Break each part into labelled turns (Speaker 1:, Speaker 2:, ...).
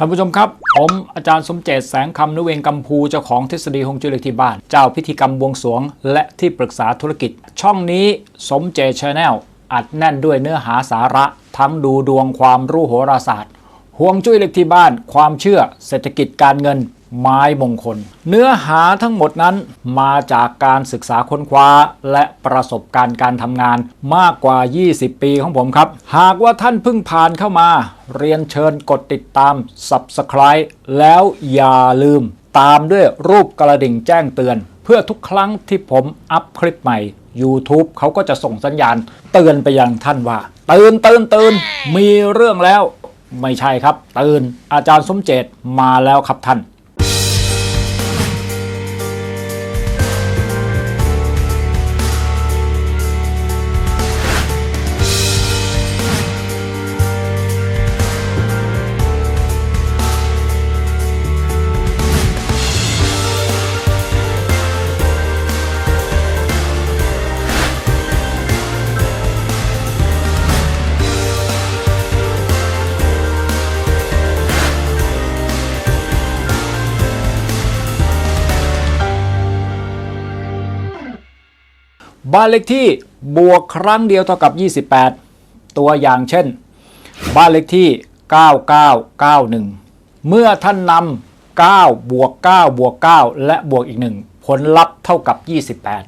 Speaker 1: ท่านผู้ชมครับ ผมอาจารย์สมเจตแสงคำนุเวงกัมพูเจ้าของทฤษฎีฮวงจุ้ยเลขที่บ้าน เจ้าพิธีกรรมบวงสรวง และที่ปรึกษาธุรกิจ ช่องนี้สมเจตชาแนลอัดแน่นด้วยเนื้อหาสาระ ทั้งดูดวงความรู้โหราศาสตร์ฮวงจุ้ยเล็กที่บ้าน ความเชื่อ เศรษฐกิจการเงิน ไม้มงคล เนื้อหาทั้งหมดนั้นมาจากการศึกษาค้นคว้า และประสบการณ์การทำงานมากกว่า 20 ปีของผมครับ หากว่าท่านเพิ่งผ่านเข้ามา เรียนเชิญกดติดตาม Subscribe แล้วอย่าลืมตามด้วยรูปกระดิ่งแจ้งเตือน เพื่อทุกครั้งที่ผมอัพคลิปใหม่ YouTube เขาก็จะส่งสัญญาณเตือนไปยังท่านว่าตื่นตื่นตื่นมีเรื่องแล้ว ไม่ใช่ครับ ตื่นอาจารย์สมเจตมาแล้วครับท่าน บ้านเลขที่บวกครั้งเดียวเท่ากับ 28 ตัวอย่างเช่น บ้านเลขที่ 9991 เมื่อท่านนำ9บวก9บวก9และบวกอีก 1 ผลลัพธ์เท่ากับ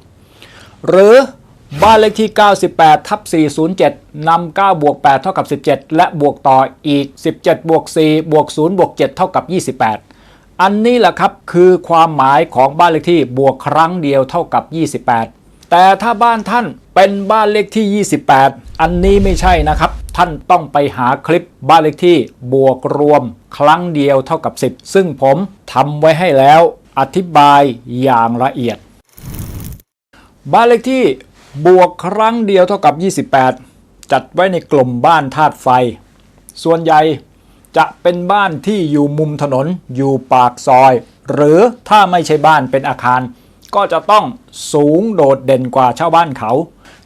Speaker 1: 28 หรือบ้านเลขที่ 98 ทับ 407 นำ 9 บวก 8 เท่ากับ 17 และบวกต่ออีก 17 บวก 4 บวก 0 บวก 7 เท่ากับ 28 อันนี้แหละครับคือความหมายของบ้านเลขที่บวกครั้งเดียวเท่ากับ 28 แต่ถ้าบ้านท่านเป็นบ้านเลขที่ 28 อันนี้ไม่ใช่นะครับ ท่านต้องไปหาคลิปบ้านเลขที่บวกรวมครั้งเดียวเท่ากับ 10 ซึ่งผมทำไว้ให้แล้วอธิบายอย่างละเอียด บ้านเลขที่บวกครั้งเดียวเท่ากับ 28 จัดไว้ในกลุ่มบ้านธาตุไฟ ส่วนใหญ่จะเป็นบ้านที่อยู่มุมถนนอยู่ปากซอย หรือถ้าไม่ใช่บ้านเป็นอาคาร ก็จะต้องสูงโดดเด่นกว่าชาวบ้านเขา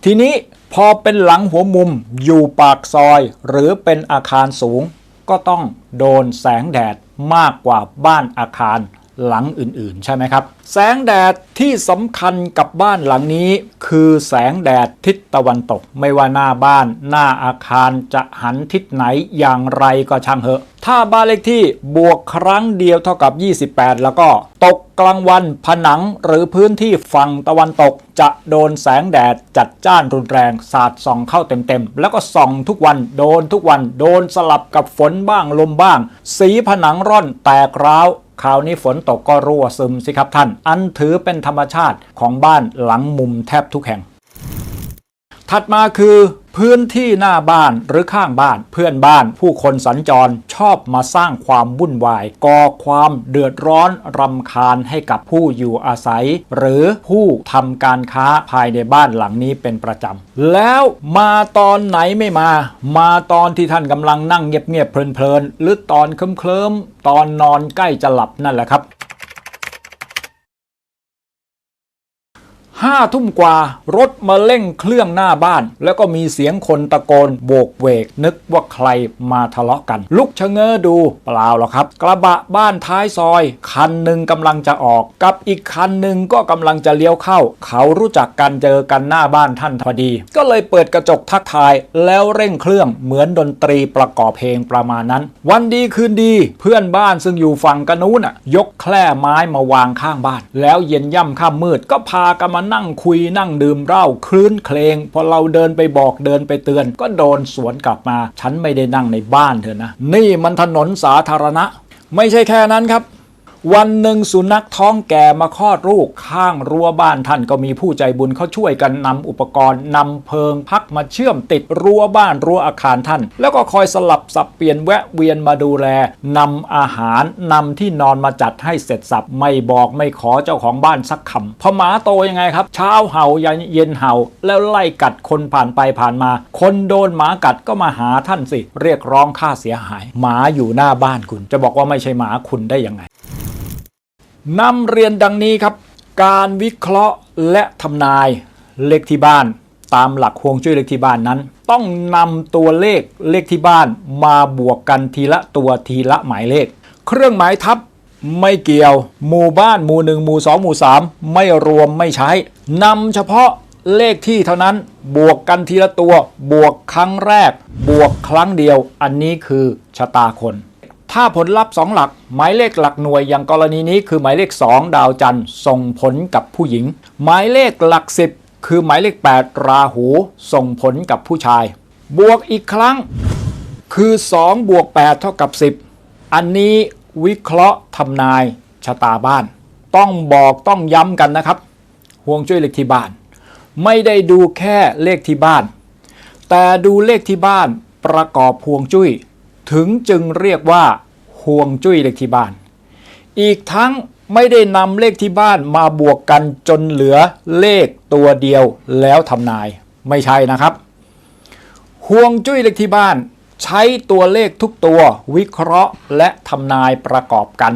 Speaker 1: ทีนี้พอเป็นหลังหัวมุมอยู่ปากซอย หรือเป็นอาคารสูง ก็ต้องโดนแสงแดดมากกว่าบ้านอาคาร หลังอื่นๆ ใช่ไหมครับ แสงแดดที่สำคัญกับบ้านหลังนี้ คือแสงแดดทิศตะวันตก ไม่ว่าหน้าบ้าน หน้าอาคารจะหันทิศไหนอย่างไรก็ช่างเหอะ ถ้าบ้านเลขที่บวกครั้งเดียวเท่ากับ 28 แล้วก็ตกกลางวันผนังหรือพื้นที่ฝั่งตะวันตก จะโดนแสงแดดจัดจ้านรุนแรงสาดส่องเข้าเต็มๆ แล้วก็ส่องทุกวันโดนทุกวันโดนสลับกับฝนบ้างลมบ้าง สีผนังร่อนแตกร้าว คราวนี้ฝนตกก็รั่วซึมสิครับท่าน อันถือเป็นธรรมชาติของบ้านหลังมุมแทบทุกแห่ง ถัดมาคือ พื้นที่หน้าบ้านหรือข้างบ้านเพื่อนบ้าน ผู้คนสัญจรชอบมาสร้างความวุ่นวายก่อความเดือดร้อนรำคาญให้กับผู้อยู่อาศัย หรือผู้ทำการค้าภายในบ้านหลังนี้เป็นประจำ แล้วมาตอนไหนไม่มา มาตอนที่ท่านกำลังนั่งเงียบๆเพลินๆหรือตอนเคลิ้มๆตอนนอนใกล้จะหลับนั่นแหละครับ ห้าทุ่มกว่ารถมาเร่งเครื่องหน้าบ้าน แล้วก็มีเสียงคนตะโกนโบกเวก นึกว่าใครมาทะเลาะกัน ลุกชะเง้อดูเปล่าหรอกครับ กระบะบ้านท้ายซอย คันหนึ่งกำลังจะออก กับอีกคันหนึ่งก็กำลังจะเลี้ยวเข้า เขารู้จักกันเจอกันหน้าบ้านท่านพอดี ก็เลยเปิดกระจกทักทาย แล้วเร่งเครื่องเหมือนดนตรีประกอบเพลงประมาณนั้น วันดีคืนดี เพื่อนบ้านซึ่งอยู่ฝั่งกันนู้นอะยกแคร่ไม้มาวางข้างบ้าน แล้วเย็นย่ำค่ำมืดก็พากันมานั่งคุยนั่งดื่มเหล้าคลื้นเคลงพอเราเดินไปบอกเดินไปเตือน ก็โดนสวนกลับมา ฉันไม่ได้นั่งในบ้านเธอนะ นี่มันถนนสาธารณะ ไม่ใช่แค่นั้นครับ วันหนึ่งสุนัขท้องแก่มาคลอดลูกข้างรั้วบ้านท่านก็มีผู้ใจบุญเขาช่วยกันนำอุปกรณ์นำเพิงพักมาเชื่อมติดรั้วบ้านรั้วอาคารท่าน แล้วก็คอยสลับสับเปลี่ยนแวะเวียนมาดูแลนำอาหารนำที่นอนมาจัดให้เสร็จสับไม่บอกไม่ขอเจ้าของบ้านสักคำพอหมาโตยังไงครับเช้าเห่ายันเย็นเห่า แล้วไล่กัดคนผ่านไปผ่านมา คนโดนหมากัดก็มาหาท่านสิ เรียกร้องค่าเสียหาย หมาอยู่หน้าบ้านคุณ จะบอกว่าไม่ใช่หมาคุณได้ยังไง นำเรียนดังนี้ครับ การวิเคราะห์และทำนายเลขที่บ้าน ตามหลักฮวงจุ้ยเลขที่บ้านนั้น ต้องนำตัวเลขเลขที่บ้านมาบวกกันทีละตัวทีละหมายเลข เครื่องหมายทับไม่เกี่ยว หมู่บ้านหมู่หนึ่งหมู่สองหมู่สามไม่รวมไม่ใช้นำเฉพาะเลขที่เท่านั้นบวกกันทีละตัว บวกครั้งแรก บวกครั้งเดียว อันนี้คือชะตาคน ถ้าผลลัพธ์ 2 หลัก หมายเลขหลักหน่วยอย่างกรณีนี้คือหมายเลข 2 ดาวจันทร์ส่งผลกับผู้หญิง หมายเลขหลัก 10 คือหมายเลข 8 ราหูส่งผลกับผู้ชาย บวกอีกครั้งคือ 2 บวก 8 เท่ากับ 10 อันนี้วิเคราะห์ทำนายชะตาบ้าน ต้องบอกต้องย้ำกันนะครับห่วงจุ้ยเลขที่บ้าน ไม่ได้ดูแค่เลขที่บ้าน แต่ดูเลขที่บ้านประกอบห่วงจุ้ยถึงจึงเรียกว่า ห่วงจุ้ยเลขที่บ้าน อีกทั้งไม่ได้นำเลขที่บ้านมาบวกกันจนเหลือเลขตัวเดียวแล้วทำนายไม่ใช่นะครับห่วงจุ้ยเลขที่บ้าน ใช้ตัวเลขทุกตัววิเคราะห์และทำนายประกอบกัน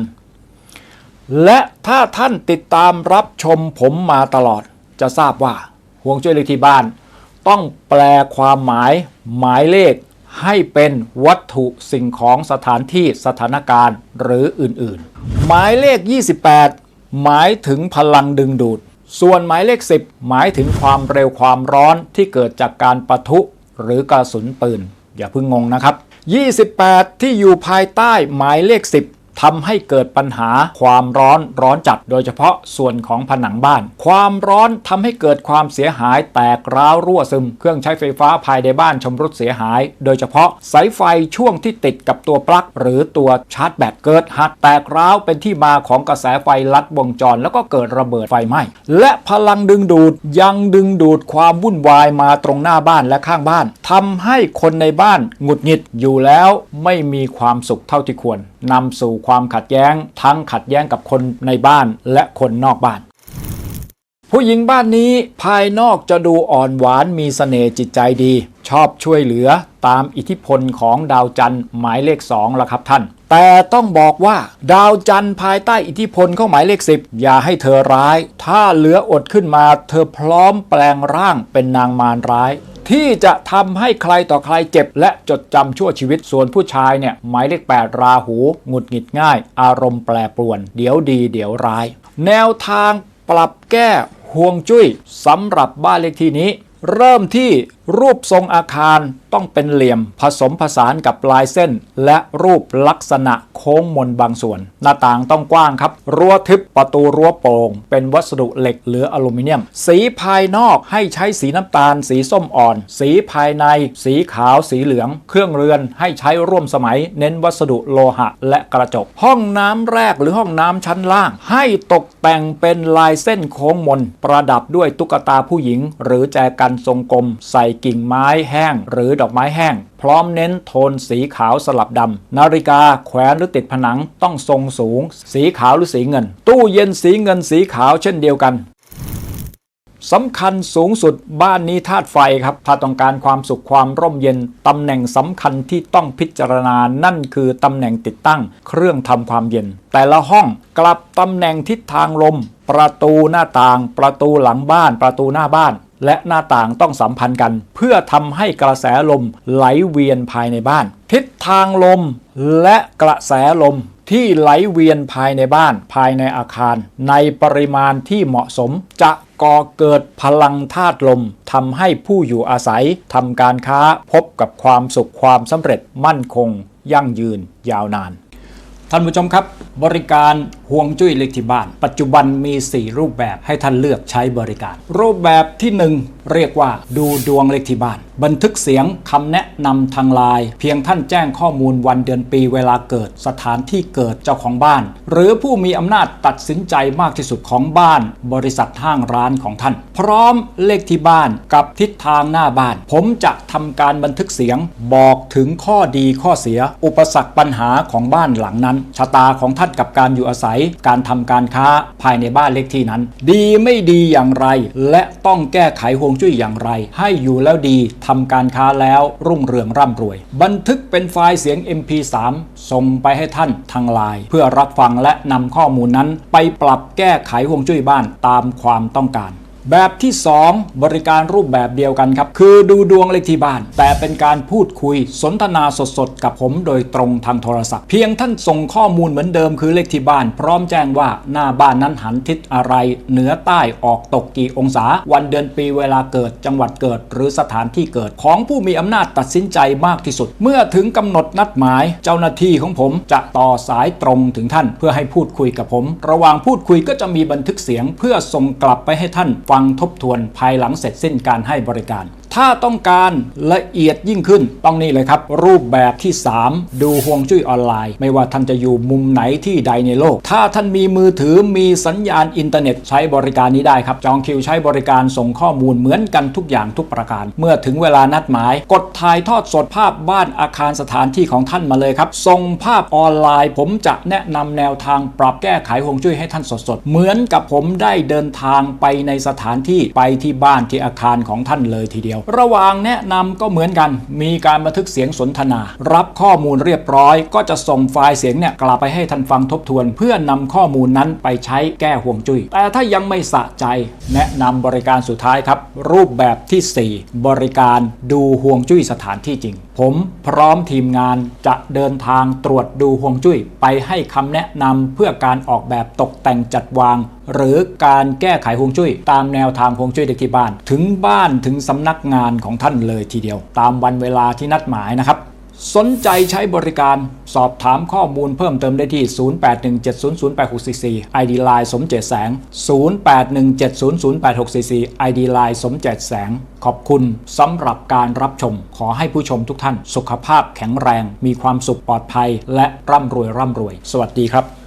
Speaker 1: และถ้าท่านติดตามรับชมผมมาตลอด จะทราบว่าห่วงจุ้ยเลขที่บ้าน ต้องแปลความหมายหมายเลข ให้เป็นวัตถุสิ่งของสถานที่สถานการณ์หรืออื่นๆ หมายเลข 28 หมายถึงพลังดึงดูด ส่วนหมายเลข 10 หมายถึงความเร็วความร้อนที่เกิดจากการปะทุหรือกระสุนปืน อย่าเพิ่งงงนะครับ 28 ที่อยู่ภายใต้หมายเลข 10 ทำให้เกิดปัญหาความร้อนร้อนจัด โดยเฉพาะส่วนของผนังบ้าน ความร้อนทำให้เกิดความเสียหายแตกร้าวรั่วซึม เครื่องใช้ไฟฟ้าภายในบ้านชำรุดเสียหาย โดยเฉพาะสายไฟช่วงที่ติดกับตัวปลั๊กหรือตัวชาร์จแบตเกิดหักแตกร้าวเป็นที่มาของกระแสไฟลัดวงจร แล้วก็เกิดระเบิดไฟไหม้และพลังดึงดูดยังดึงดูดความวุ่นวายมาตรงหน้าบ้านและข้างบ้านทำให้คนในบ้านหงุดหงิดอยู่แล้วไม่มีความสุขเท่าที่ควรนำสู่ความขัดแย้ง ทั้งขัดแย้งกับคนในบ้านและคนนอกบ้าน ผู้หญิงบ้านนี้ภายนอกจะดูอ่อนหวานมีสเสน่ห์จิตใจดี ชอบช่วยเหลือตามอิทธิพลของดาวจันทร์หมายเลข2ละครับท่าน แต่ต้องบอกว่า ดาวจันทร์ภายใต้อิทธิพลของหมายเลข 10 อย่าให้เธอร้าย ถ้าเหลืออดขึ้นมา เธอพร้อมแปลงร่างเป็นนางมารร้าย ที่จะทำให้ใครต่อใครเจ็บ และจดจำชั่วชีวิตส่วนผู้ชายเนี่ยหมายเลข8ราหูหงุดหงิดง่าย อารมณ์แปรปรวน เดี๋ยวดี เดี๋ยวร้าย แนวทางปรับแก้ห่วงจุ้ยสำหรับบ้านเลขที่นี้ เริ่มที่ รูปทรงอาคารต้องเป็นเหลี่ยมผสมผสานกับลายเส้น และรูปลักษณะโค้งมนบางส่วน หน้าต่างต้องกว้างครับ รั้วทึบประตูรั้วโปร่ง เป็นวัสดุเหล็กหรืออลูมิเนียม สีภายนอกให้ใช้สีน้ำตาล สีส้มอ่อน สีภายใน สีขาวสีเหลือง เครื่องเรือนให้ใช้ร่วมสมัย เน้นวัสดุโลหะ และกระจก ห้องน้ำแรกหรือห้องน้ำชั้นล่าง ให้ตกแต่งเป็นลายเส้นโค้งมน ประดับด้วยตุ๊กตาผู้หญิง หรือแจกันทรงกลมใส่กิ่งไม้แห้ง หรือดอกไม้แห้ง พร้อมเน้นโทนสีขาวสลับดำ นาฬิกาแขวนหรือติดผนังต้องทรงสูง สีขาวหรือสีเงิน ตู้เย็นสีเงินสีขาวเช่นเดียวกันสำคัญสูงสุดบ้านนี้ธาตุไฟครับ ถ้าต้องการความสุขความร่มเย็น ตำแหน่งสำคัญที่ต้องพิจารณา นั่นคือตำแหน่งติดตั้ง เครื่องทำความเย็น แต่ละห้องกลับตำแหน่งทิศทางลม ประตูหน้าต่าง ประตูหลังบ้าน ประตูหน้าบ้าน และหน้าต่างต้องสัมพันธ์กัน เพื่อทำให้กระแสลมไหลเวียนภายในบ้าน ทิศทางลมและกระแสลมที่ไหลเวียนภายในบ้านภายในอาคาร ในปริมาณที่เหมาะสม จะก่อเกิดพลังธาตุลมทำให้ผู้อยู่อาศัยทำการค้าพบกับความสุขความสำเร็จมั่นคง ยั่งยืนยาวนาน ท่านผู้ชมครับ บริการห่วงจุ้ยเล็กที่บ้าน ปัจจุบันมี 4 รูปแบบให้ท่านเลือกใช้บริการ รูปแบบที่ 1 เรียกว่าดูดวงเล็กที่บ้าน บันทึกเสียงคำแนะนำทางไลน์เพียงท่านแจ้งข้อมูลวันเดือนปีเวลาเกิดสถานที่เกิดเจ้าของบ้าน หรือผู้มีอำนาจตัดสินใจมากที่สุดของบ้าน บริษัทห้างร้านของท่าน พร้อมเลขที่บ้านกับทิศทางหน้าบ้าน ผมจะทำการบันทึกเสียงบอกถึงข้อดีข้อเสีย อุปสรรคปัญหาของบ้านหลังนั้น ชะตาของท่านกับการอยู่อาศัย การทำการค้าภายในบ้านเลขที่นั้น ดีไม่ดีอย่างไร และต้องแก้ไขห่วงจุ้ยอย่างไร ให้อยู่แล้วดีททำการค้าแล้วรุ่งเรืองร่ำรวย บันทึกเป็นไฟล์เสียง MP3 ส่งไปให้ท่านทางไลน์เพื่อรับฟังและนำข้อมูลนั้น ไปปรับแก้ไขห่วงจุ้ยบ้านตามความต้องการ แบบที่ 2 บริการรูปแบบเดียวกันครับ คือดูดวงเลขที่บ้าน แต่เป็นการพูดคุยสนทนาสดๆ กับผมโดยตรงทางโทรศัพท์ เพียงท่านส่งข้อมูลเหมือนเดิมคือเลขที่บ้าน พร้อมแจ้งว่าหน้าบ้านนั้นหันทิศอะไร เหนือใต้ออกตกกี่องศา วันเดือนปีเวลาเกิดจังหวัดเกิด หรือสถานที่เกิดของผู้มีอำนาจตัดสินใจมากที่สุด เมื่อถึงกำหนดนัดหมาย เจ้าหน้าที่ของผมจะต่อสายตรงถึงท่าน เพื่อให้พูดคุยกับผม ระหว่างพูดคุยก็จะมีบันทึกเสียง เพื่อส่งกลับไปให้ท่านฟังทบทวนภายหลังเสร็จสิ้นการให้บริการ ถ้าต้องการละเอียดยิ่งขึ้นต้องนี่เลยครับ รูปแบบที่ 3 ดูห่วงจุ้ยออนไลน์ ไม่ว่าท่านจะอยู่มุมไหนที่ใดในโลก ถ้าท่านมีมือถือมีสัญญาณอินเทอร์เน็ตใช้บริการนี้ได้ครับ จองคิวใช้บริการส่งข้อมูลเหมือนกันทุกอย่างทุกประการ เมื่อถึงเวลานัดหมาย กดถ่ายทอดสดภาพบ้านอาคารสถานที่ของท่านมาเลยครับส่งภาพออนไลน์ ผมจะแนะนำแนวทางปรับแก้ไขห่วงจุ้ยให้ท่านสดๆเหมือนกับผมได้เดินทางไปในสถานที่ไปที่บ้านที่อาคารของท่านเลยทีเดียวระหว่างแนะนำก็เหมือนกัน มีการบันทึกเสียงสนทนา รับข้อมูลเรียบร้อย ก็จะส่งไฟล์เสียงเนี่ยกลับไปให้ท่านฟังทบทวน เพื่อนำข้อมูลนั้นไปใช้แก้ห่วงจุ้ยแต่ถ้ายังไม่สะใจ แนะนำบริการสุดท้ายครับ รูปแบบทีสี่ 4 บริการดูห่วงจุ้ยสถานที่จริง ผมพร้อมทีมงานจะเดินทางตรวจดูห่วงจุ้ยไปให้คำแนะนำเพื่อการออกแบบตกแต่งจัดวาง หรือการแก้ไขห่วงจุ้ย ตามแนวทางห่วงจุ้ยเด็กที่บ้าน ถึงบ้านถึงสำนักงานของท่านเลยทีเดียว ตามวันเวลาที่นัดหมายนะครับ สนใจใช้บริการสอบถามข้อมูลเพิ่มเติมได้ที่ 0817008644 ID Line สมเจตแสง 0817008644 ID Line สมเจตแสง ขอบคุณสำหรับการรับชม ขอให้ผู้ชมทุกท่าน สุขภาพแข็งแรง มีความสุขปลอดภัย และร่ำรวยร่ำรวย สวัสดีครับ